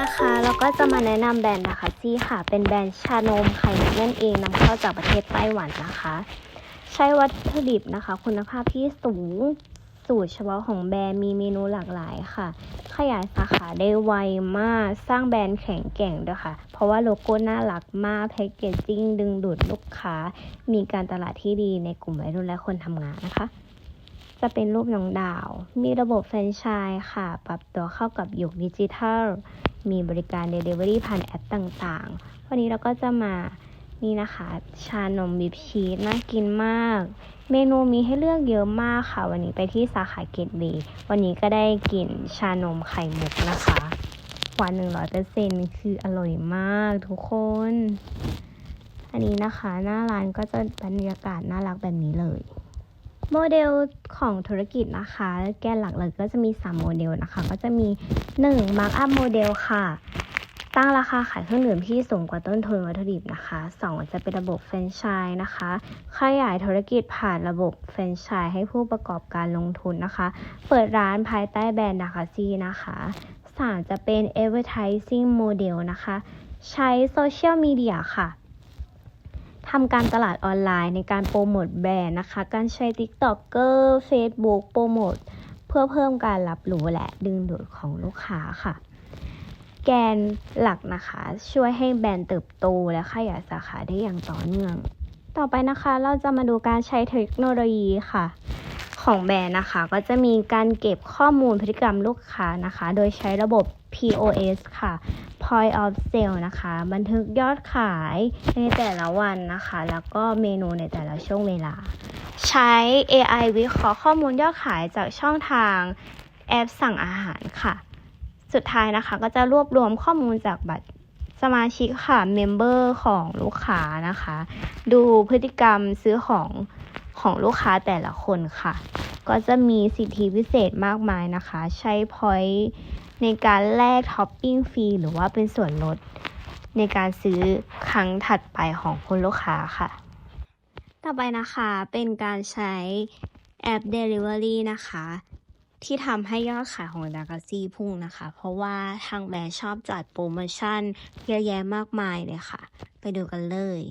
นะคะแล้วก็จะมาแนะนำแบรนด์นะคะซี่ค่ะ เป็นแบรนด์ชานมไข่มุกนั่นเองนำเข้าจากประเทศไต้หวันนะคะ ใช้วัตถุดิบนะคะ คุณภาพที่สูงสูตรเฉพาะของแบรนด์มีเมนูหลากหลายค่ะ ขยายสาขาได้ไวมากสร้างแบรนด์แข็งแกร่งด้วยค่ะ เพราะว่าโลโก้น่ารักมากแพคเกจจิ้งดึงดูดลูกค้า มีการตลาดที่ดีในกลุ่มวัยรุ่นและคนทำงานนะคะ จะเป็นรูปน้องดาว มีระบบแฟรนไชส์ค่ะ ปรับตัวเข้ากับยุคดิจิทัล มีบริการ Delivery ผ่านแอปต่างๆ วันนี้เราก็จะมานี่นะคะ ชานมบิบชีสน่ากินมาก เมนูมีให้เลือกเยอะมากค่ะ วันนี้ไปที่สาขาเกตเวย์วันนี้ก็ได้กินชานมไข่มุกนะคะหวานหนึ่งร้อยเปอร์เซ็นคืออร่อยมากทุกคน อันนี้นะคะ หน้าร้านก็จะบรรยากาศน่ารักแบบนี้เลย โมเดลของธุรกิจนะคะ แกนหลักเลยก็จะมี 3 โมเดลนะคะ ก็จะมี 1 Mark Up โมเดลค่ะ ตั้งราคาขายเครื่องดื่มที่สูงกว่าต้นทุนวัตถุดิบนะคะ 2 จะเป็นระบบแฟรนไชส์นะคะ ขยายธุรกิจผ่านระบบแฟรนไชส์ให้ผู้ประกอบการลงทุนนะคะ เปิดร้านภายใต้แบรนด์ดาคาซีนะคะ 3 จะเป็น Advertising Model นะคะ ใช้โซเชียลมีเดียค่ะ ทำการตลาดออนไลน์ในการโปรโมทแบรนด์นะคะ การใช้ TikToker Facebook โปรโมทเพื่อเพิ่มการรับรู้และดึงดูดของลูกค้าค่ะ แกนหลักนะคะ ช่วยให้แบรนด์เติบโตและขยายสาขาได้อย่างต่อเนื่อง ต่อไปนะคะเราจะมาดูการใช้เทคโนโลยีค่ะ ของแบรนด์นะคะ ก็จะมีการเก็บข้อมูลพฤติกรรมลูกค้านะคะ โดยใช้ระบบ POS ค่ะ Point of Sale นะคะ บันทึกยอดขายในแต่ละวันนะคะ แล้วก็เมนูในแต่ละช่วงเวลา ใช้ AI วิเคราะห์ข้อมูลยอดขายจากช่องทางแอปสั่งอาหารค่ะ สุดท้ายนะคะ ก็จะรวบรวมข้อมูลจากบัตรสมาชิกค่ะ เมมเบอร์ของลูกค้านะคะ ดูพฤติกรรมซื้อของ ของลูกค้าแต่ละคนค่ะ ก็จะมีสิทธิพิเศษมากมายนะคะ ใช้ point ในการแลกท็อปปิ้งฟรีหรือว่าเป็นส่วนลดในการซื้อครั้งถัดไปของคุณลูกค้าค่ะ ต่อไปนะคะเป็นการใช้แอป Delivery นะคะ ที่ทำให้ยอดขายของดากาซี่พุ่งนะคะ เพราะว่าทางแบรนด์ชอบจัดโปรโมชั่นเยอะแยะมากมายเลยค่ะ ไปดูกันเลย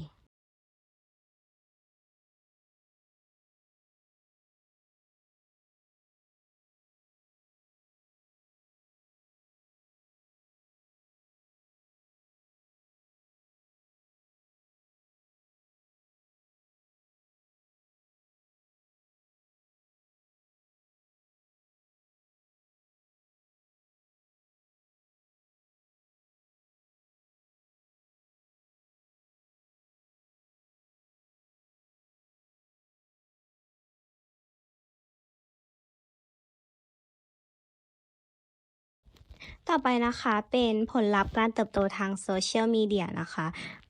ต่อไปนะคะเป็นผลลัพธ์การเติบโตทางโซเชียลมีเดียนะคะ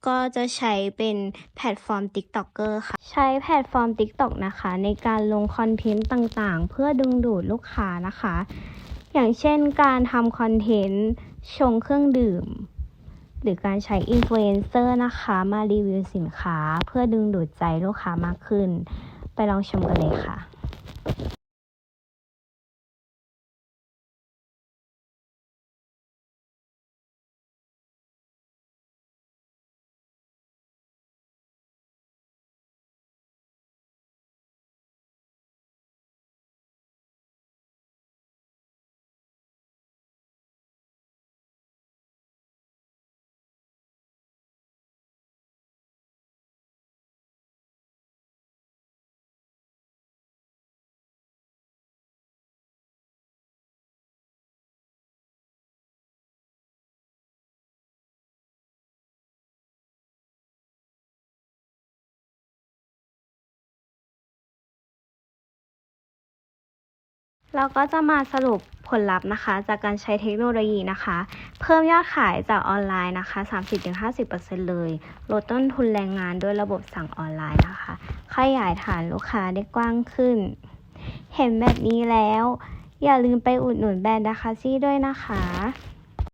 ก็จะใช้เป็นแพลตฟอร์ม TikToker ค่ะ ใช้แพลตฟอร์ม TikTok นะคะ ในการลงคอนเทนต์ต่างๆ เพื่อดึงดูดลูกค้านะคะ อย่างเช่นการทำคอนเทนต์ชงเครื่องดื่ม หรือการใช้อินฟลูเอนเซอร์นะคะ มารีวิวสินค้า เพื่อดึงดูดใจลูกค้ามากขึ้น ไปลองชมกันเลยค่ะ เราก็จะมาสรุปผลลัพธ์นะคะ จากการใช้เทคโนโลยีนะคะ เพิ่มยอดขายจากออนไลน์นะคะ 30-50%เลย ลดต้นทุนแรงงานด้วยระบบสั่งออนไลน์นะคะ ขยายฐานลูกค้าได้กว้างขึ้น เห็นแบบนี้แล้ว อย่าลืมไปอุดหนุนแบรนด์ดาคาซี่ด้วยนะคะ